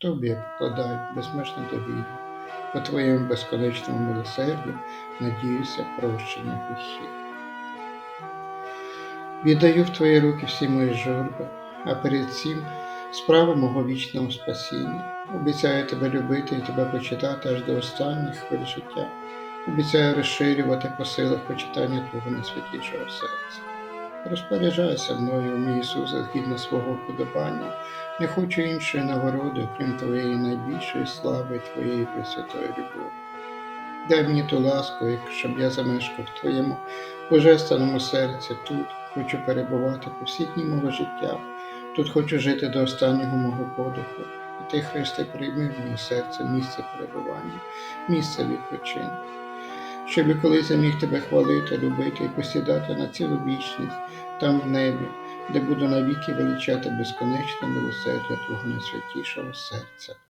тобі покладаю безмежну довіру, по твоєму безконечному милосердю надіюся прощення гріхів. Віддаю в твої руки всі мої журби, а перед цим справа мого вічного спасіння. Обіцяю тебе любити і тебе почитати аж до останніх хвиль життя. Обіцяю розширювати по силах почитання Твого найсвятішого серця. Розпоряджайся мною, мій Ісусе, згідно свого вподобання. Не хочу іншої нагороди, крім Твоєї найбільшої слави Твоєї пресвятої любові. Дай мені ту ласку, щоб я замешкав в Твоєму божественному серці тут, хочу перебувати по всі дні мого життя. Тут хочу жити до останнього мого подиху. І ти, Христе, прийми в моє серце місце перебування, місце відпочинку. Щоб і колись я міг тебе хвалити, любити і посідати на цілу вічність там в небі, де буду навіки величати безконечне милосердя Твого найсвятішого серця.